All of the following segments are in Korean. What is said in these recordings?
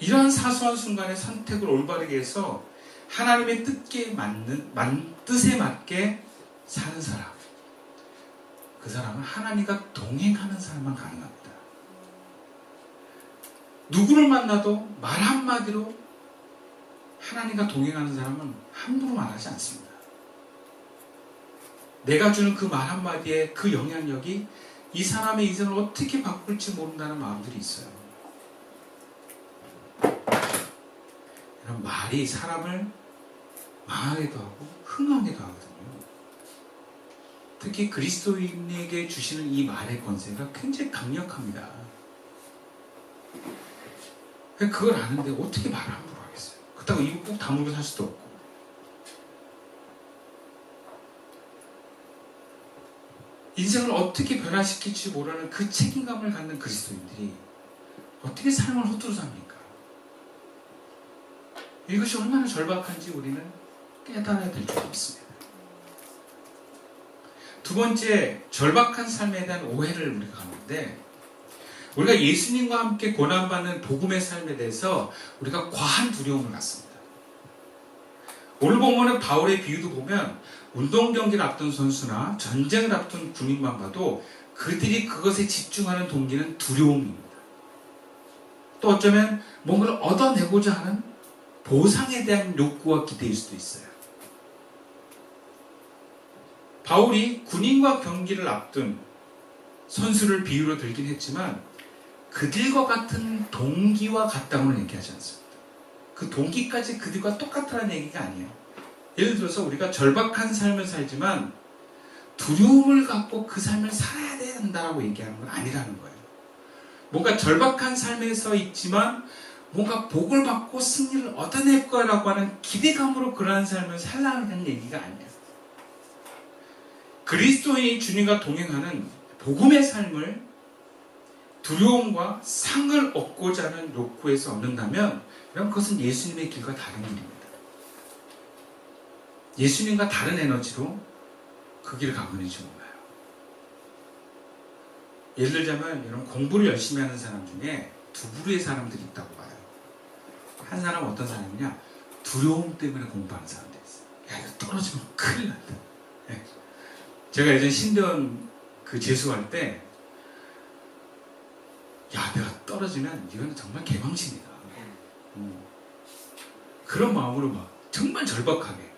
이러한 사소한 순간의 선택을 올바르게 해서 하나님의 뜻에 맞는 만, 뜻에 맞게 사는 사람. 그 사람은 하나님과 동행하는 사람만 가능합니다. 누구를 만나도 말 한마디로 하나님과 동행하는 사람은 함부로 말하지 않습니다. 내가 주는 그 말 한마디에 그 영향력이 이 사람의 인생을 어떻게 바꿀지 모른다는 마음들이 있어요. 이런 말이 사람을 망하게도 하고 흥하게도 하거든요. 특히 그리스도인에게 주시는 이 말의 권세가 굉장히 강력합니다. 그걸 아는데 어떻게 말을 함부로 하겠어요? 그렇다고 입을 꼭 다물고 살 수도 없고. 인생을 어떻게 변화시킬지 모르는 그 책임감을 갖는 그리스도인들이 어떻게 삶을 허투루 삽니까? 이것이 얼마나 절박한지 우리는 깨달아야 될줄 믿습니다. 두 번째, 절박한 삶에 대한 오해를 우리가 갖는데, 우리가 예수님과 함께 고난받는 복음의 삶에 대해서 우리가 과한 두려움을 갖습니다. 오늘 본문의 바울의 비유도 보면 운동 경기를 앞둔 선수나 전쟁을 앞둔 군인만 봐도 그들이 그것에 집중하는 동기는 두려움입니다. 또 어쩌면 뭔가를 얻어내고자 하는 보상에 대한 욕구와 기대일 수도 있어요. 바울이 군인과 경기를 앞둔 선수를 비유로 들긴 했지만 그들과 같은 동기와 같다고는 얘기하지 않습니다. 그 동기까지 그들과 똑같다는 얘기가 아니에요. 예를 들어서 우리가 절박한 삶을 살지만 두려움을 갖고 그 삶을 살아야 된다라고 얘기하는 건 아니라는 거예요. 뭔가 절박한 삶에서 있지만 뭔가 복을 받고 승리를 얻어낼 거라고 하는 기대감으로 그러한 삶을 살라는 얘기가 아니에요. 그리스도인이 주님과 동행하는 복음의 삶을 두려움과 상을 얻고자 하는 욕구에서 얻는다면 그럼 그것은 예수님의 길과 다른 길입니다. 예수님과 다른 에너지로 그 길을 가고 있는지 몰라요. 예를 들자면 이런 공부를 열심히 하는 사람 중에 두 부류의 사람들이 있다고 봐요. 한 사람은 어떤 사람이냐? 두려움 때문에 공부하는 사람들이 있어요. 야, 이거 떨어지면 큰일 난다. 예. 제가 예전 신대원 그 재수할 때, 야, 내가 떨어지면 이거는 정말 개망신이다. 음. 그런 마음으로 막 정말 절박하게.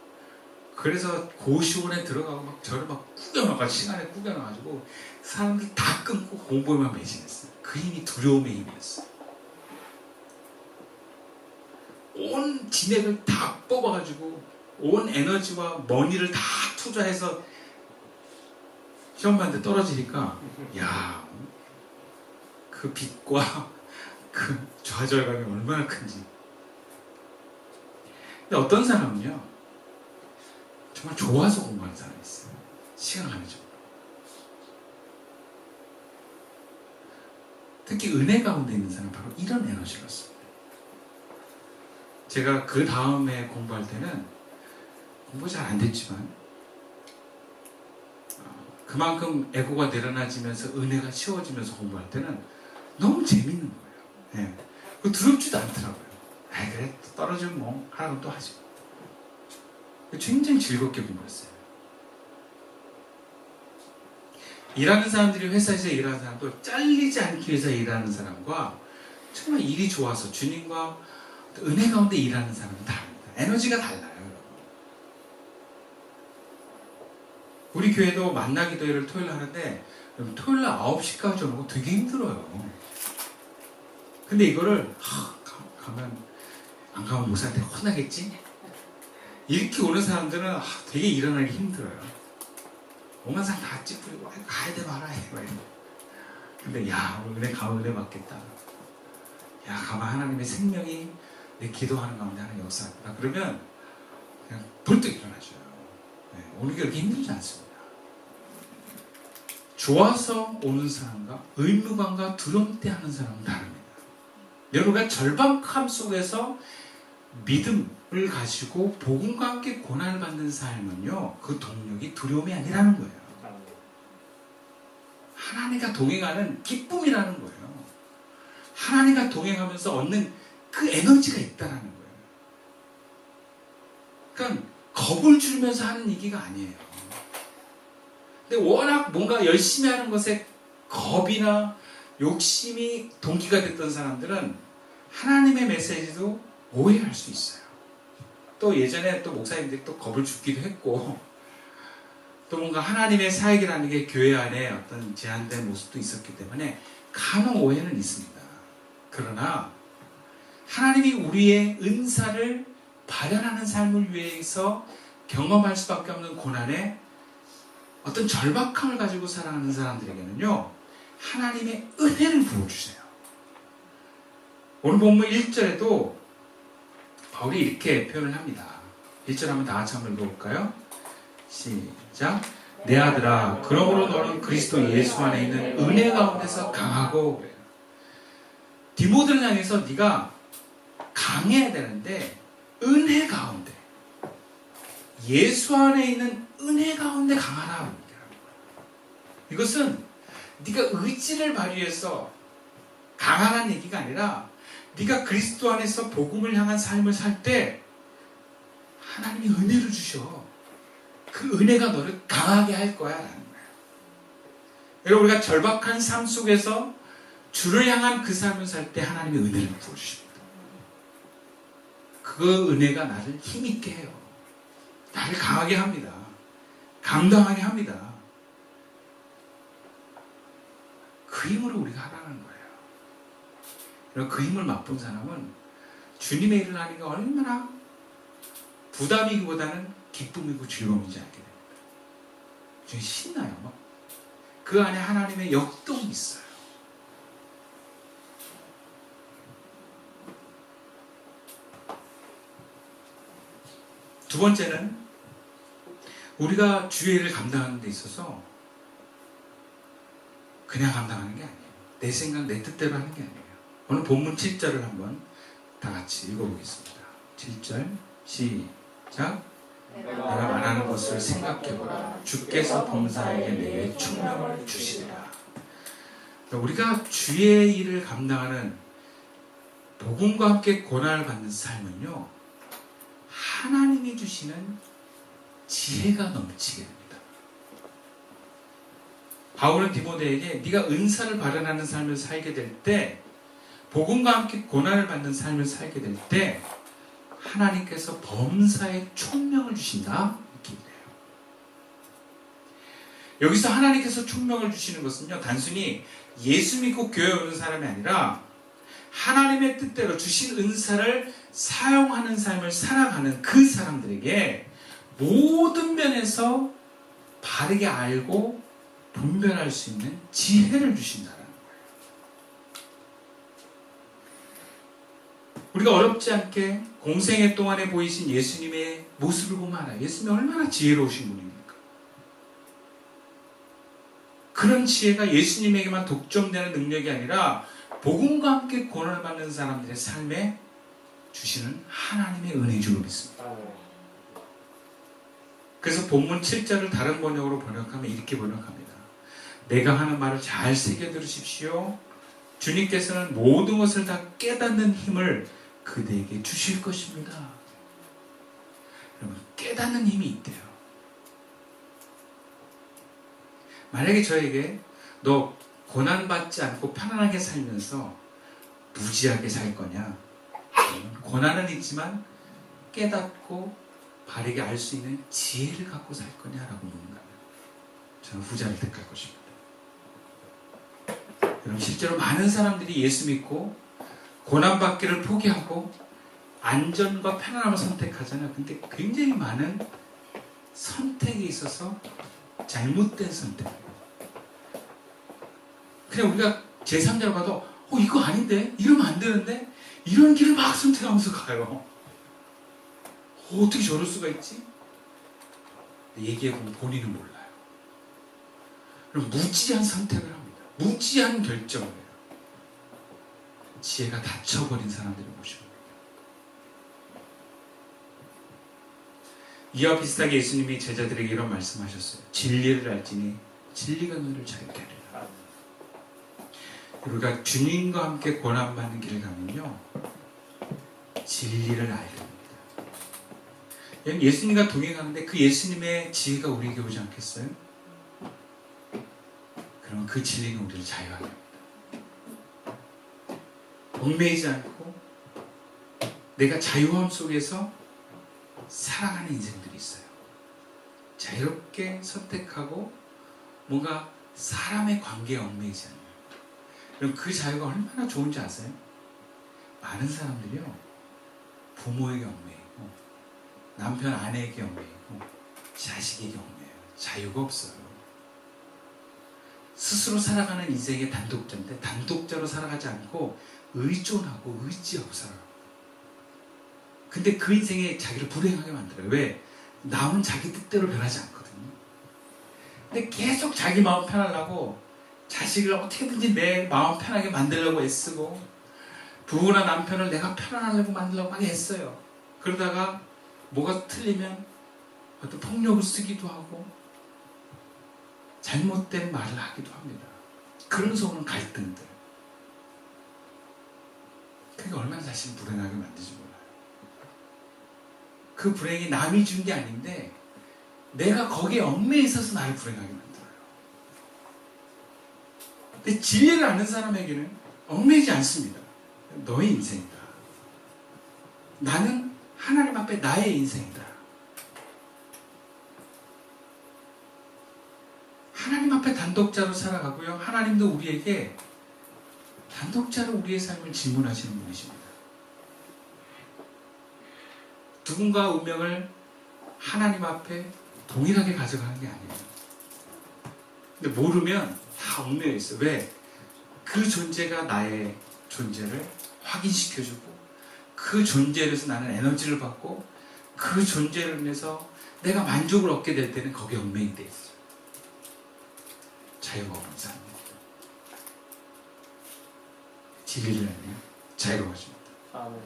그래서 고시원에 들어가고 막 저를 막 꾸겨놔가지고 시간에 꾸겨놔가지고 사람들 다 끊고 공부에만 매진했어요. 그 힘이 두려움의 힘이었어요. 온 진액을 다 뽑아가지고 온 에너지와 머니를 다 투자해서 시험 봤는데 떨어지니까 야, 그 빛과 그 좌절감이 얼마나 큰지. 근데 어떤 사람은요, 정말 좋아서 공부하는 사람이 있어요. 시간 가는 줄. 특히 은혜 가운데 있는 사람은 바로 이런 얻습니다. 제가 그 다음에 공부할 때는 공부 잘 안 됐지만 어, 그만큼 에고가 내려놔지면서 은혜가 쉬워지면서 공부할 때는 너무 재밌는 거예요. 예. 그 두렵지도 않더라고요. 아 그래 또 떨어지면 뭐 하라고 또 하지. 굉장히 즐겁게 공부했어요. 일하는 사람들이 회사에서 일하는 사람도 잘리지 않기 위해서 일하는 사람과 정말 일이 좋아서 주님과 은혜 가운데 일하는 사람은 다릅니다. 에너지가 달라요. 우리 교회도 만나기 도회를 토요일 하는데 토요일 날 9시까지 오는 거 되게 힘들어요. 근데 이거를 하, 가, 가면 안 가면 목사한테 혼나겠지? 이렇게 오는 사람들은 아, 되게 일어나기 힘들어요. 온갖 사람 다 찌푸리고 아, 가야 돼 말아야 돼. 막 이러고. 근데 야 오늘 은혜 가면 은혜 받겠다. 야 가만 하나님의 생명이 내 기도하는 가운데 하는 역사구나. 그러면 그냥 벌떡 일어나줘요. 네, 오는 게 그렇게 힘들지 않습니다. 좋아서 오는 사람과 의무감과 두려움 때 하는 사람은 다릅니다. 여러분가 절박함 속에서 믿음을 가지고 복음과 함께 고난을 받는 삶은요, 그 동력이 두려움이 아니라는 거예요. 하나님과 동행하는 기쁨이라는 거예요. 하나님과 동행하면서 얻는 그 에너지가 있다라는 거예요. 그러니까 겁을 주면서 하는 얘기가 아니에요. 근데 워낙 뭔가 열심히 하는 것에 겁이나 욕심이 동기가 됐던 사람들은 하나님의 메시지도 오해할 수 있어요. 또 예전에 또 목사님들이 또 겁을 주기도 했고 또 뭔가 하나님의 사역이라는 게 교회 안에 어떤 제한된 모습도 있었기 때문에 간혹 오해는 있습니다. 그러나 하나님이 우리의 은사를 발현하는 삶을 위해서 경험할 수밖에 없는 고난에 어떤 절박함을 가지고 살아가는 사람들에게는요, 하나님의 은혜를 부어주세요. 오늘 본문 1절에도 바울이 이렇게 표현을 합니다. 1절 한번 다 같이 한번 읽어볼까요? 시작. 내 아들아, 그러므로 너는 그리스도 예수 안에 있는 은혜 가운데서 강하고 디모델을 향해서 네가 강해야 되는데 은혜 가운데 예수 안에 있는 은혜 가운데 강하라. 이것은 네가 의지를 발휘해서 강하다는 얘기가 아니라 네가 그리스도 안에서 복음을 향한 삶을 살 때 하나님이 은혜를 주셔. 그 은혜가 너를 강하게 할 거야. 라는 거예요. 여러분, 우리가 절박한 삶 속에서 주를 향한 그 삶을 살 때 하나님이 은혜를 부어주십니다. 그 은혜가 나를 힘있게 해요. 나를 강하게 합니다. 감당하게 합니다. 그 힘으로 우리가 하라는 거예요. 그 힘을 맛본 사람은 주님의 일을 게 얼마나 부담이기보다는 기쁨이고 즐거움인지 알게 됩니다. 좀 신나요. 막. 그 안에 하나님의 역동이 있어요. 두 번째는 우리가 주의 일을 감당하는 데 있어서 그냥 감당하는 게 아니에요. 내 생각, 내 뜻대로 하는 게 아니에요. 오늘 본문 7절을 한번 다 같이 읽어보겠습니다. 7절 시작 내가 말하는 것을 생각해보라. 주께서 범사에게 내게 충명을 주시리라. 우리가 주의 일을 감당하는 복음과 함께 고난을 받는 삶은요. 하나님이 주시는 지혜가 넘치게 됩니다. 바울은 디모데에게 네가 은사를 발현하는 삶을 살게 될 때 복음과 함께 고난을 받는 삶을 살게 될 때 하나님께서 범사에 총명을 주신다. 여기서 하나님께서 총명을 주시는 것은요 단순히 예수 믿고 교회 오는 사람이 아니라 하나님의 뜻대로 주신 은사를 사용하는 삶을 살아가는 그 사람들에게 모든 면에서 바르게 알고 분별할 수 있는 지혜를 주신다는 거예요. 우리가 어렵지 않게 공생애 동안에 보이신 예수님의 모습을 보면 알아요. 예수님이 얼마나 지혜로우신 분입니까? 그런 지혜가 예수님에게만 독점되는 능력이 아니라 복음과 함께 고난을 받는 사람들의 삶에 주시는 하나님의 은혜인 줄 믿습니다. 그래서 본문 7절을 다른 번역으로 번역하면 이렇게 번역합니다. 내가 하는 말을 잘 새겨 들으십시오. 주님께서는 모든 것을 다 깨닫는 힘을 그대에게 주실 것입니다. 여러분, 깨닫는 힘이 있대요. 만약에 저에게 너 고난받지 않고 편안하게 살면서 무지하게 살 거냐? 고난은 있지만 깨닫고 바르게 알 수 있는 지혜를 갖고 살 거냐라고 묻는다면 저는 후자를 택할 것입니다. 여러분 실제로 많은 사람들이 예수 믿고 고난받기를 포기하고 안전과 편안함을 선택하잖아요. 근데 굉장히 많은 선택에 있어서 잘못된 선택이에요. 그냥 우리가 제3자로 봐도 어 이거 아닌데? 이러면 안 되는데? 이런 길을 막 선택하면서 가요. 어, 어떻게 저럴 수가 있지? 얘기해보면 본인은 몰라요. 그럼 무지한 선택을 합니다. 무지한 결정을 해요. 지혜가 닫혀버린 사람들의 모습입니다. 이와 비슷하게 예수님이 제자들에게 이런 말씀하셨어요. 진리를 알지니 진리가 너를 자유케 하리라. 우리가 주님과 함께 고난받는 길을 가면요. 진리를. 여러분, 예수님과 동행하는데 그 예수님의 지혜가 우리에게 오지 않겠어요? 그러면 그 진리는 우리를 자유하게 합니다. 얽매이지 않고 내가 자유함 속에서 살아가는 인생들이 있어요. 자유롭게 선택하고 뭔가 사람의 관계에 얽매이지 않는. 그럼 그 자유가 얼마나 좋은지 아세요? 많은 사람들이요. 부모에게 얽매이고 남편 아내에게 얽매이고 자식에게 얽매여요. 자유가 없어요. 스스로 살아가는 인생의 단독자인데 단독자로 살아가지 않고 의존하고 의지하고 살아요. 근데 그 인생에 자기를 불행하게 만들어요. 왜? 남은 자기 뜻대로 변하지 않거든요. 근데 계속 자기 마음 편하려고 자식을 어떻게든지 내 마음 편하게 만들려고 애쓰고 부부나 남편을 내가 편안하려고 만들려고 많이 애써요. 그러다가 뭐가 틀리면 어떤 폭력을 쓰기도 하고 잘못된 말을 하기도 합니다. 그러면서 오는 갈등들. 그게 얼마나 자신을 불행하게 만들지 몰라요. 그 불행이 남이 준 게 아닌데 내가 거기에 얽매여 있어서 나를 불행하게 만들어요. 근데 진리를 아는 사람에게는 얽매이지 않습니다. 너의 인생이다. 나는 하나님 앞에 나의 인생이다. 하나님 앞에 단독자로 살아가고요. 하나님도 우리에게 단독자로 우리의 삶을 질문하시는 분이십니다. 누군가 운명을 하나님 앞에 동일하게 가져가는 게 아니에요. 근데 모르면 다 얽매여 있어. 왜? 그 존재가 나의 존재를 확인시켜주고 그 존재에 서 나는 에너지를 받고 그 존재를 인해서 내가 만족을 얻게 될 때는 거기에 얽매인 돼 있어. 자유가 없는 삶입니다. 진리를 알면 자유로워집니다. 아멘.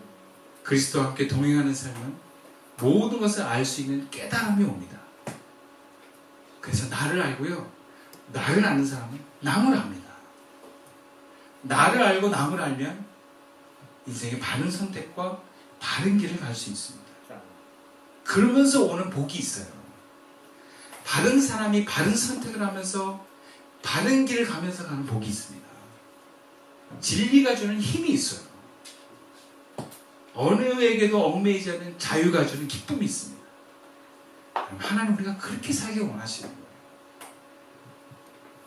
그리스도와 함께 동행하는 삶은 모든 것을 알 수 있는 깨달음이 옵니다. 그래서 나를 알고요. 나를 아는 사람은 남을 압니다. 나를 알고 남을 알면 인생의 바른 선택과 바른 길을 갈 수 있습니다. 그러면서 오는 복이 있어요. 바른 사람이 바른 선택을 하면서 바른 길을 가면서 가는 복이 있습니다. 진리가 주는 힘이 있어요. 어느에게도 얽매이지 않는 자유가 주는 기쁨이 있습니다. 하나님 우리가 그렇게 살기 원하시는 거예요.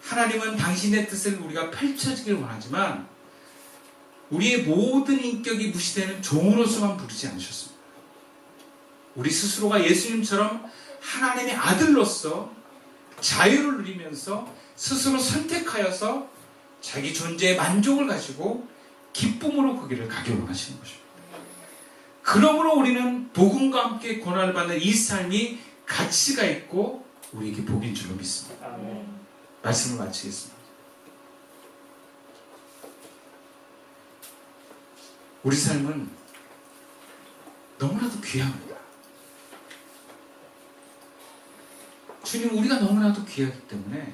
하나님은 당신의 뜻을 우리가 펼쳐지길 원하지만 우리의 모든 인격이 무시되는 종으로서만 부르지 않으셨습니다. 우리 스스로가 예수님처럼 하나님의 아들로서 자유를 누리면서 스스로 선택하여서 자기 존재의 만족을 가지고 기쁨으로 그 길을 가길 원하시는 것입니다. 그러므로 우리는 복음과 함께 고난을 받는 이 삶이 가치가 있고 우리에게 복인 줄로 믿습니다. 아멘. 말씀을 마치겠습니다. 우리 삶은 너무나도 귀합니다. 주님, 우리가 너무나도 귀하기 때문에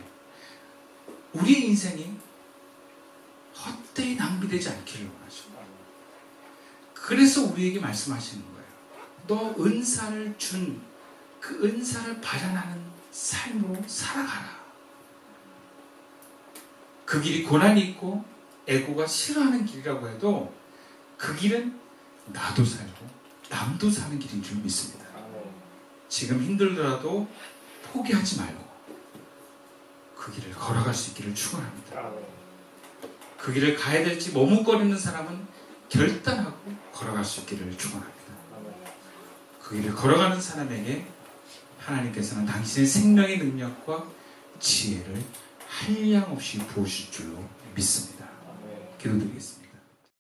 우리의 인생이 헛되이 낭비되지 않기를 원하죠. 그래서 우리에게 말씀하시는 거예요. 너 은사를 준 그 은사를 발현하는 삶으로 살아가라. 그 길이 고난이 있고 애고가 싫어하는 길이라고 해도 그 길은 나도 살고 남도 사는 길인 줄 믿습니다. 지금 힘들더라도 포기하지 말고 그 길을 걸어갈 수 있기를 축원합니다. 그 길을 가야 될지 머뭇거리는 사람은 결단하고 걸어갈 수 있기를 축원합니다. 그 길을 걸어가는 사람에게 하나님께서는 당신의 생명의 능력과 지혜를 한량없이 부으실 줄로 믿습니다. 기도드리겠습니다.